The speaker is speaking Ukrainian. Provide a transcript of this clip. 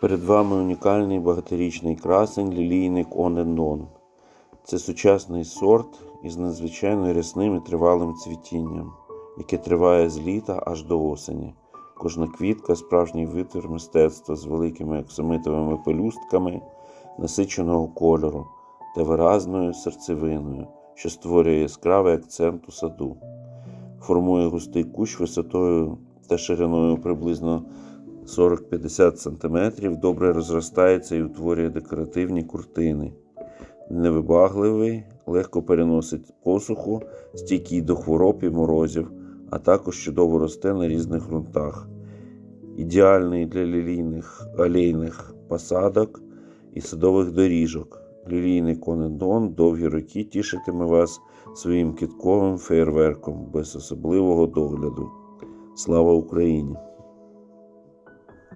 Перед вами унікальний багаторічний красень лілійник Онендон. Це сучасний сорт із надзвичайно рясним і тривалим цвітінням, яке триває з літа аж до осені. Кожна квітка справжній витвір мистецтва з великими оксамитовими пелюстками насиченого кольору та виразною серцевиною, що створює яскравий акцент у саду. Формує густий кущ висотою та шириною приблизно 40-50 см, добре розростається і утворює декоративні куртини. Невибагливий, легко переносить посуху, стійкий до хвороб і морозів, а також чудово росте на різних ґрунтах. Ідеальний для лілійних алейних посадок і садових доріжок. Лілійний конедон довгі роки тішитиме вас своїм квітковим феєрверком без особливого догляду. Слава Україні!